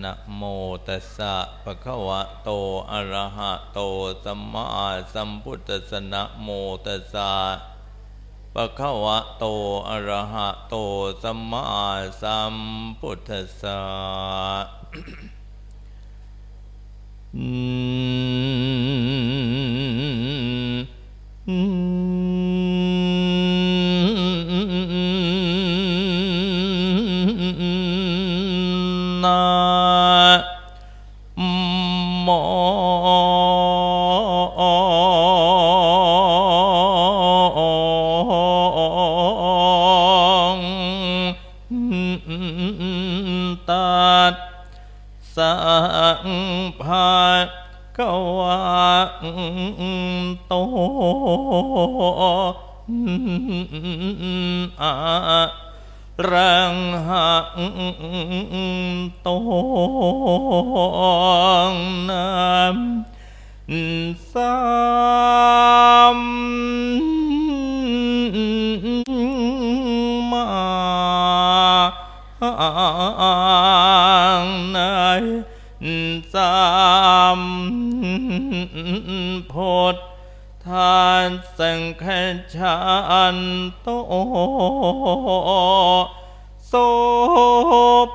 นะโมตัสสะภะคะวะโตอะระหะโตสัมมาสัมพุทธัสสะนะโมตัสสะภะคะวะโตอะระหะโตสัมมาสัมพุทธัสสะอืม โตอะรังหังตองน้ำสามมา สัมพุทธานสังฆชันโตโส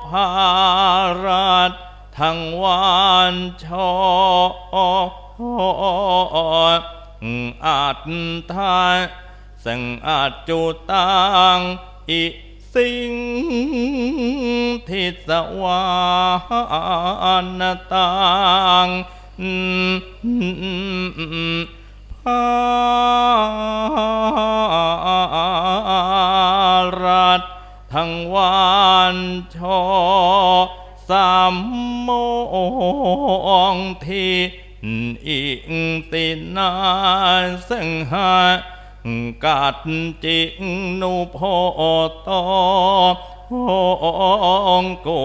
ภารัตทังวานชออาจทายสังอาจจุตังอิ สิงทิสวานตังภารัตทั้งวานชอสามโมงที่อิงตินาสังหา กัดจิงนุโพโตองกุ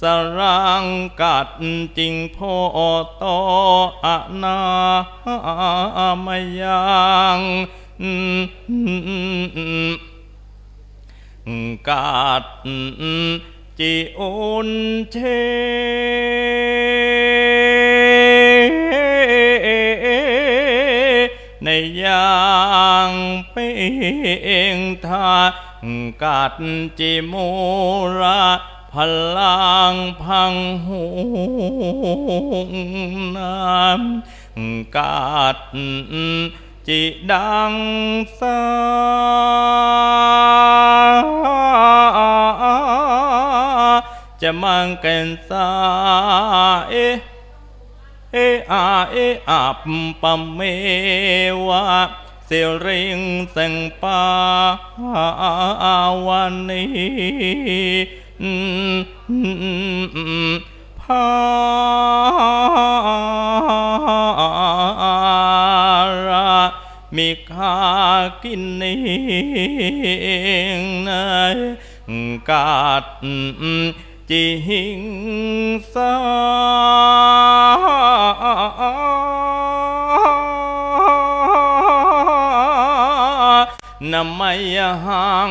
สรังกัดจิงโพโตอะนามยังกัดจิอุนเชในยาง เป่งทากัดจิมูระพลังพังหุงน้ำกัดจิดังสาจะมังเกนสาเอเออาเออาปปเมวะ สิริงสังปาวันนี้ภาระมีค่ากินเองในกาดจิหิงสา นมยหัง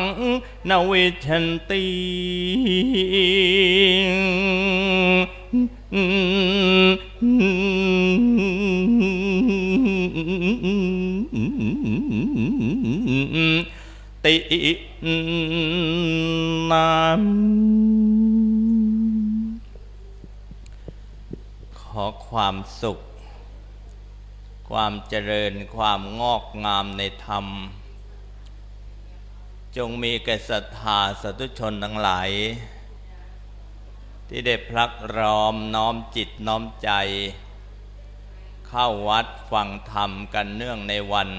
นวิชันติตินามขอความสุข ความเจริญความงอกงามในธรรม จงมีแก่ศรัทธาสาธุชนทั้งหลาย ที่ได้พลักรอมน้อมจิตน้อมใจ เข้าวัดฟังธรรมกันเนื่องในวัน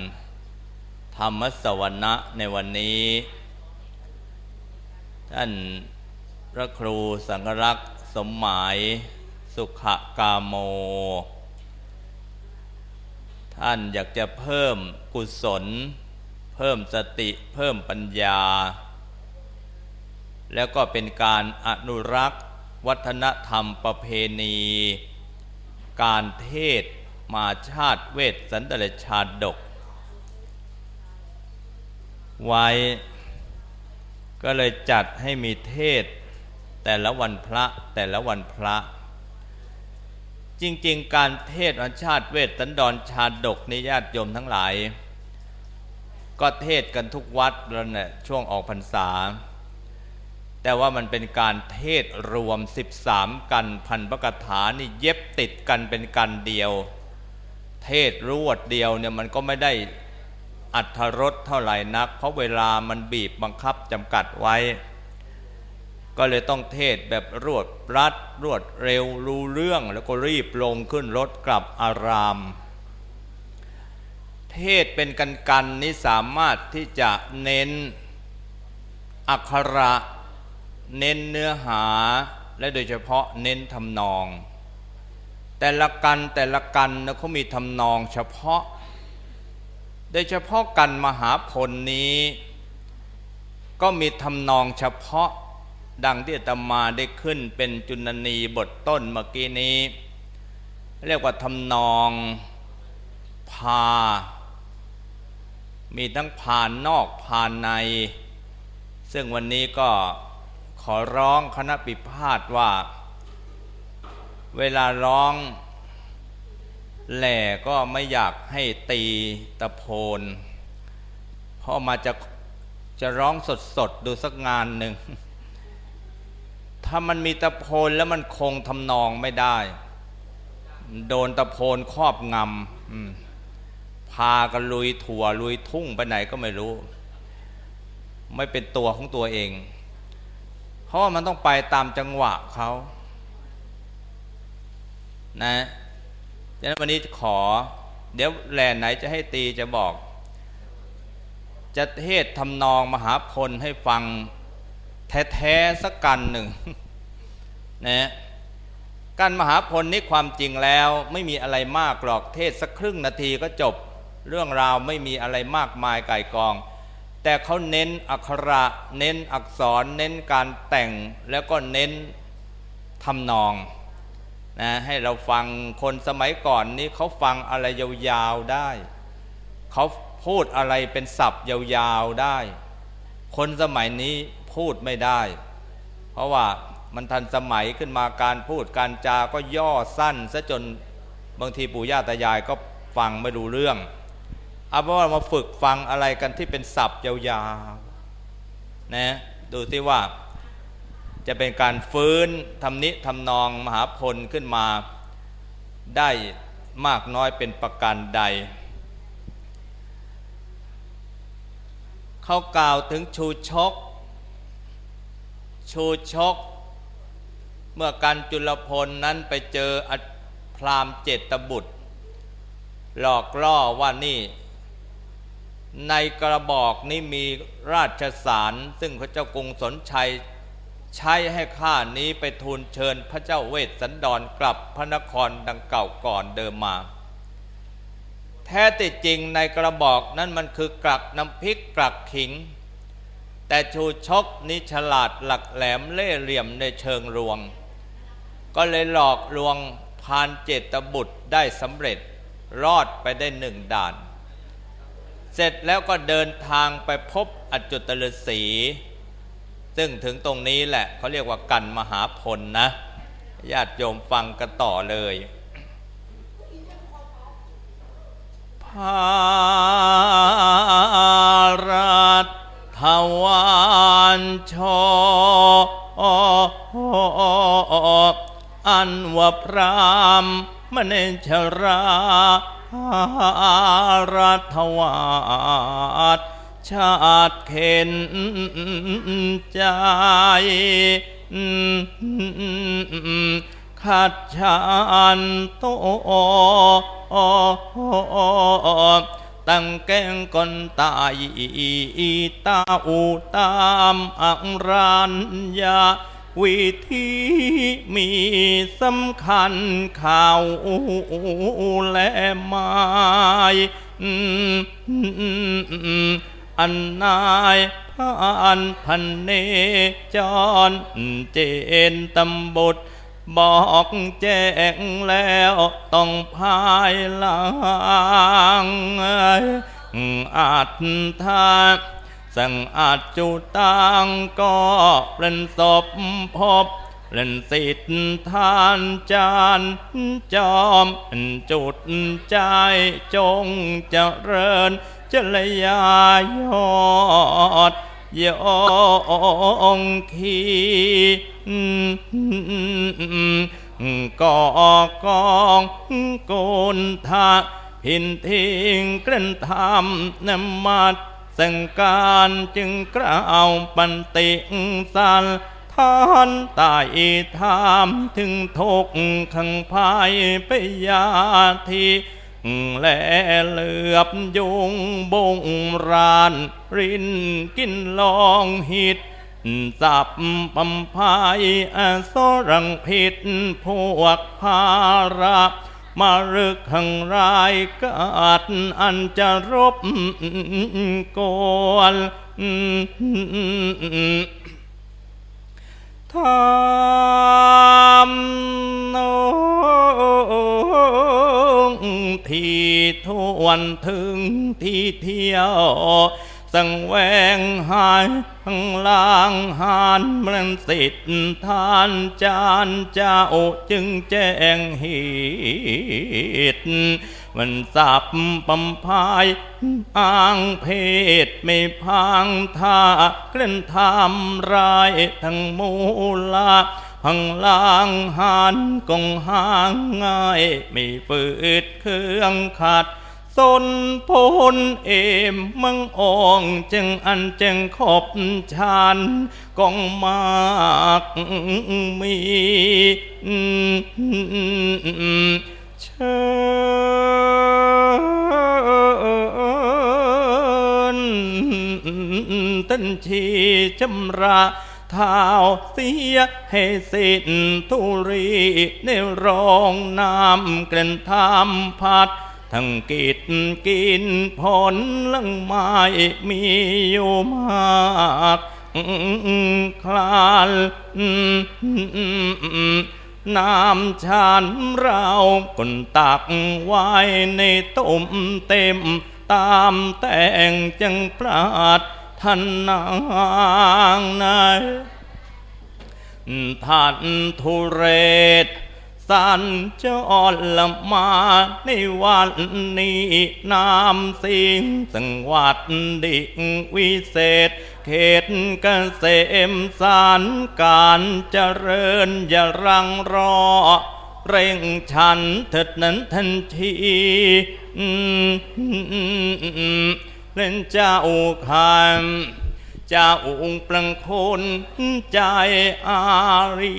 ธรรมสวนะในวันนี้ ท่านพระครูสังฆรักษ์สมหมายสุขกาโม ท่านอยากจะเพิ่มกุศล พิ่มสติเพิ่มปัญญา แล้วก็เป็นการอนุรักษ์ วัฒนธรรมประเพณี การเทศมาชาติเวทสันตเลชาดก ไว้ ก็เลยจัดให้มีเทศ แต่ละวันพระแต่ละวันพระ จริง ๆ การเทศวันชาติเวทสันดรชาดกนิญาติโยมทั้งหลาย ก็เทศกันทุกวัดแล้วเนี่ยช่วงออกพรรษา แต่ว่ามันเป็นการเทศรวม 13 กันพันพระกถานี่เย็บติดกันเป็นกันเดียว เทศรวดเดียวเนี่ยมันก็ไม่ได้อัธรสเท่าไหร่นัก เพราะเวลามันบีบบังคับจำกัดไว้ ก็เลยต้องเทศแบบรวดรัดรวดเร็วรู้เรื่อง แล้วก็รีบลงขึ้นรถกลับอาราม เทศเป็นกันกันนี้สามารถที่จะเน้นอักขระ เน้นเนื้อหา และโดยเฉพาะเน้นทำนอง แต่ละกันแต่ละกันนะเขามีทำนองเฉพาะ โดยเฉพาะกันมหาพลนี้ ก็มีทำนองเฉพาะดังที่อาตมาได้ขึ้นเป็นจุนนีบทต้นเมื่อกี้นี้ เรียกว่าทำนองพา มีทั้งผ่านนอกผ่านใน ซึ่งวันนี้ก็ขอร้องคณะปิพาทว่า เวลาร้องแหล่ก็ไม่อยากให้ตีตะโพนเพราะมาจะจะร้องสดๆดดูสักงานหนึ่ง ถ้ามันมีตะโพนแล้วมันคงทำนองไม่ได้ โดนตะโพนครอบงำอืม พากันลุยถั่วลุยทุ่งไปไหนก็ไม่รู้ ไม่เป็นตัวของตัวเอง เพราะว่ามันต้องไปตามจังหวะเขานะดังนั้นวันนี้ขอ เดี๋ยวแหล่ไหนจะให้ตีจะบอก จะเทศทำนองมหาพลให้ฟังแท้ๆสักกันหนึ่งนะการมหาพลนี้ความจริงแล้วไม่มีอะไรมากหรอกเทศสักครึ่งนาทีก็จบ เรื่องราวไม่มีอะไรมากมายไก่กอง แต่เขาเน้นอักขระ เน้นอักษร เน้นการแต่งแล้วก็เน้นทำนองนะให้เราฟังคนสมัยก่อนนี้เขาฟังอะไรยาวๆได้ เขาพูดอะไรเป็นศัพท์ยาวๆได้ คนสมัยนี้พูดไม่ได้ เพราะว่ามันทันสมัยขึ้นมาการพูดการจาก็ย่อสั้นซะจนบางทีปู่ย่าตายายก็ฟังไม่รู้เรื่อง เอาเพราะว่ามาฝึกฟังอะไรกันที่เป็นศัพท์ยาวๆนะดูสิว่าจะเป็นการฟื้นทำนิทำนองมหาพลขึ้นมา ได้มากน้อยเป็นประการใด เขากล่าวถึงชูชก ชูชก เมื่อการจุลพลนั้นไปเจออพรามเจตบุตร หลอกล่อว่านี่ ในกระบอกนี้มีราชสารซึ่งพระเจ้ากรุงสนชัยใช้ให้ข้านี้ไปทูลเชิญพระเจ้าเวสสันดรกลับพระนครดังเก่าก่อนเดิมมา แท้ติจริงในกระบอกนั้นมันคือกลักน้ำพริกกลักขิง แต่ชูชกนี้ฉลาดหลักแหลมเล่เหลี่ยมในเชิงรวง ก็เลยหลอกลวงพานเจตบุตรได้สำเร็จรอดไปได้หนึ่งด่าน เสร็จแล้วก็เดินทางไปพบอจุตฤษี ซึ่งถึงตรงนี้แหละเขาเรียกว่ากันมหาพลนะญาติโยมฟังกันต่อเลยพารัตทวานโชอันวพรามมเนชรา รัตวาดชาติเข็นใจขัดชานโตตั้งแกงกนตายตาอูตามอังรันยา วิธีมีสำคัญข่าวและไม้อันนายพานพันเนจรเจนตำบทบอกแจ้งแล้วต้องพายลังอาจทา สังอาจจุตังก็เป็นศพพบเล่นสิทธทานจานจอมจุดใจจงเจริญเจรยายอดยองขีก่อกองโกนทาหินทิ้งกลั่นทำนมัด สังการจึงกล่าวปันติสันท่านตายธรรมถึงทุกขังภายไปยาทีและเหลือบยุงบงรานรินกินลองหิดสับปัมพายอสรังผิดพวกภาระ มารึกขังรายกาดอันจะรบกวนทำนงที่ทวนถึงที่เที่ยว สังแวงหายพังลางหานมือนสิทธิ์ทานจานเจ้าจึงแจ้งเหตุมันสับปัมพายอ้างเพศไม่พังท่ากลั่อนทำรายทั้งมูลาหังลางหันกงหางง่ายไม่ฝืดเครื่องขัด สนพลเอมมังอองจึงอันจึงขอบชันกองมากมีเชิญตันชีจำระเท้าเสียให้สิ้นทุรีในรองน้ำกลั่นทำพัด ทั้งกิดกินผลลังไม้มีอยู่มากคลานน้ำชานเราคนตักไว้ในต้มเต็ม ตามแต่งจังปราดท่านนางนายท่านทุเรศ สันจรละมาในวันนี้นามสิงสังวัดดิวิเศษ เขตเกษมสารการเจริญอย่ารังรอ เร่งฉันเถิดนั้นทันทีเล่นเจ้าคำเจ้าองค์ปลังคนใจอารี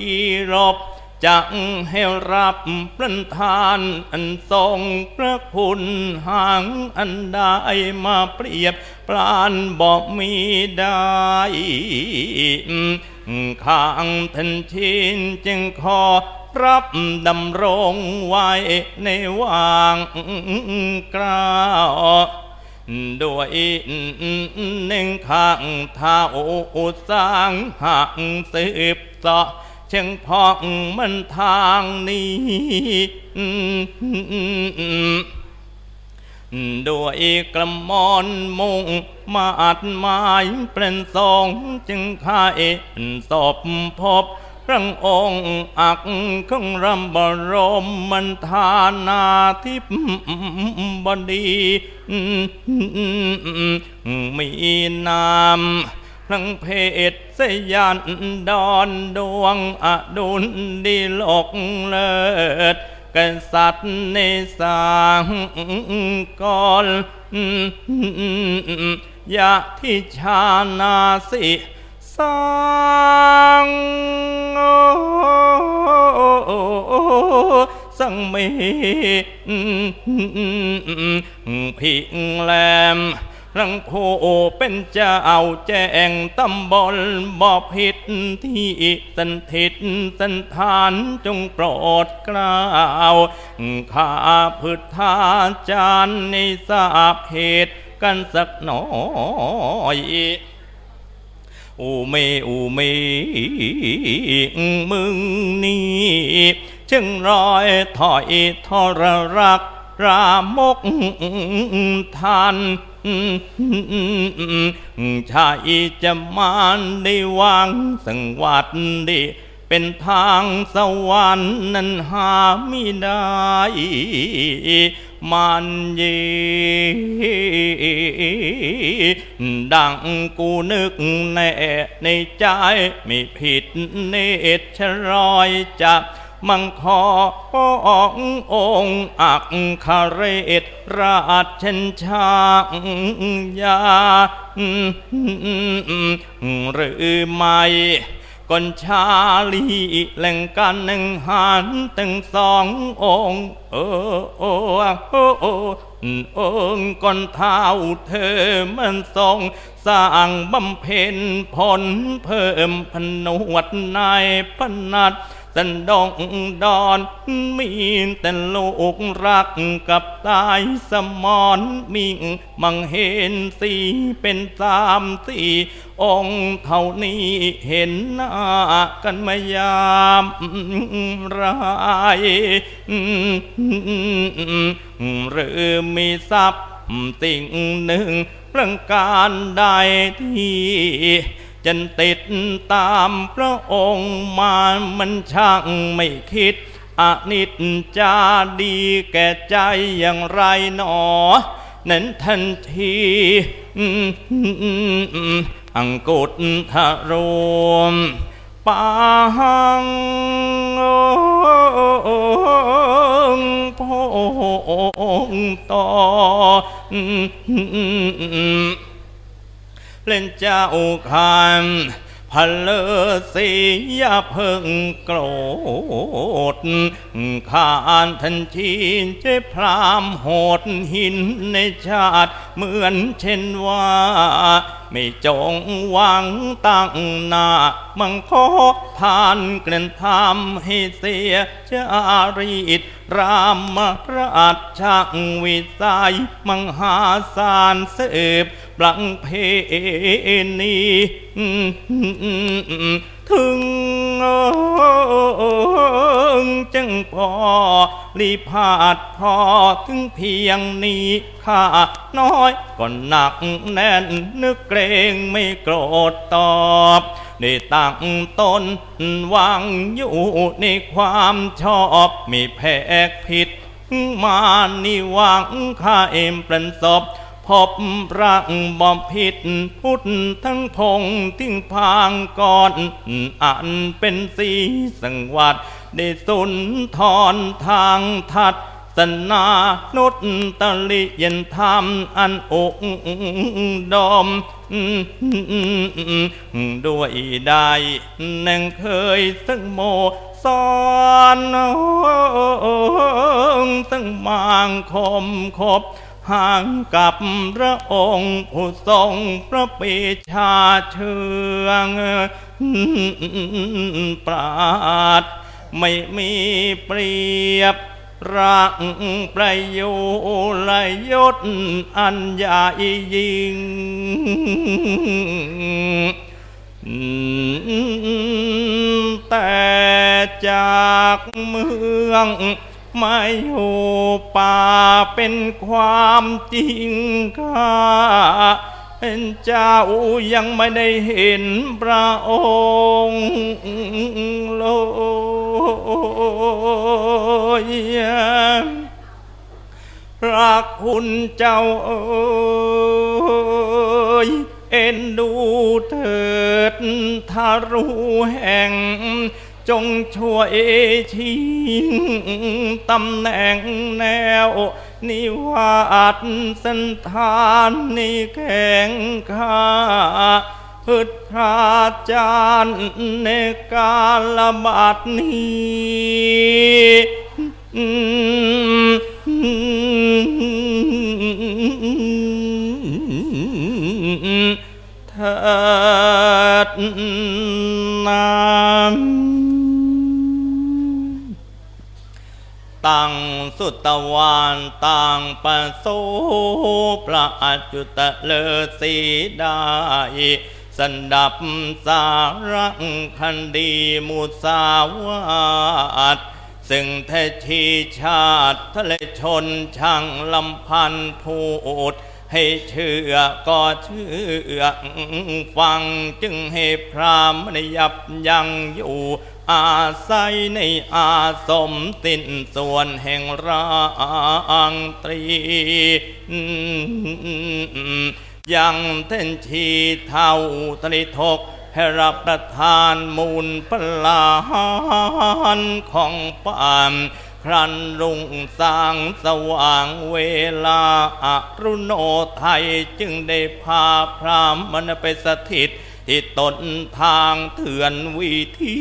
รบ จังให้รับปลันทานอันทรงพระคุณหางอันได้มาเปรียบปรานบอกมีได้ข้างทันชินจึงขอรับดำรงไว้ในวางกล้าด้วยหนึ่งข้างเท้าสร้างหักสืบเสาะ ชียงพองมันทางนี้ด้วยกระมอนมุงมาอัดหมายเป็นทรงจึงข้าเอ็นศพพบพระองค์อักขังรำบรมมันทานาทิบดี มีนาม พลังเพศสยันดอนดวงอดุลดีโลกเลิศกษัตริย์ในสางกลยะที่ชานาสิสังสังเมพิงแลม รังโพเป็นเจ้าแจ้งตำบลบ่อผิดที่สันทิดสันทานจงโปรดกล่าวข้าพุทธาจารย์ในทราบเหตุกันสักหน่อยอูเมอูเมมึงนี่จึงรอยถอยทรรักรามกทาน ชายจะมานได้วางสังวัดดีเป็นทางสวรรค์นั้นหาไม่ได้มันเยดังกูนึกแน่ในใจไม่ผิดเนตรรอยจะ มังคอขององอักคาเรศราชเชนชายาหรือไม่กนชาลีแหล่งกันหนึ่งหันตั้งสององค์โอ้โอโอโอองก่อนเท้าเธอมันทรงสร้างบำเพ็ญผลเพิ่มพนวดนายพนัด สันดองดอนมีแต่ลูกรักกับตายสมอนมิงมังเห็นสีเป็นสามสี่องค์เท่านี้เห็นหน้ากันมายามรายหรือมีทรัพย์สิ่งหนึ่งเรื่องการใดที่ จันติดตามพระองค์มามันช่างไม่คิดอนิจจาดีแก่ใจอย่างไรหนอ นั้นทันทีอังกุฎทะรวมปังองพงต่อ เล่นเจ้าคานพะเลสียาเพิ่งโกรธขานทันทีเจ็พรามโหดหินในชาติเหมือนเช่นว่า ไม่จงหวังตั้งหน้า มังขอทานเกล่นทำให้เสียจารีตรามราชช่างวิสัยมังหาศาลสืบ ปลังเพนีถึงจังพอรีพาดพอถึงเพียงนี้ข้าน้อยก็หนักแน่นนึกเกรงไม่โกรธตอบได้ตั้งตนวางอยู่ในความชอบมีแพกผิดมานิวังข้าเอ็มเปลนศพ พบรังบอมผิดพุทธทั้งพงทิ้งพางก่อนอันเป็นสีสังวัดได้สุนทรทางทัดสนานุตตลิเย็นธรรมอันอกดอมด้วยได้นังเคยสังโมสอนสังมางคมคบ ห่างกับพระองค์ผู้ทรงพระปีชาเชืองปราดไม่มีเปรียบรักประโยชน์ยศอันใหญ่ยิ่งแต่จากเมือง มาอยู่ป่าเป็นความจริงข้าเป็นเจ้ายังไม่ได้เห็นพระองค์เลยรักคุณเจ้าเอ้ยเอ็นดูเถิดทารุแห่ง จงช่วยชิงตำแหน่งแนว นิวาสสันทานในแข่งข้าพึดพรจารย์ในกาลบาดนี้เถิดนา ตั้งสุตวานต่างปะสูพระอจุตเลสีได้สันดับสารังคันดีมุสาวาตซึ่งแท้ชีชาติทะเลชนช่างลำพันพูดให้เชื่อก็เชื่อฟังจึงให้พรามณยับยังอยู่อาศัยในอาสมตินส่วนแห่งร่างตรี ยังเท่นชีเท่าตริทกให้รับประทานมูลพลานของปามครันรุ่งสร้างสว่างเวลาอรุโนไทยจึงได้พาพรามมันไปสถิต ที่ต้นทางเถื่อนวิธี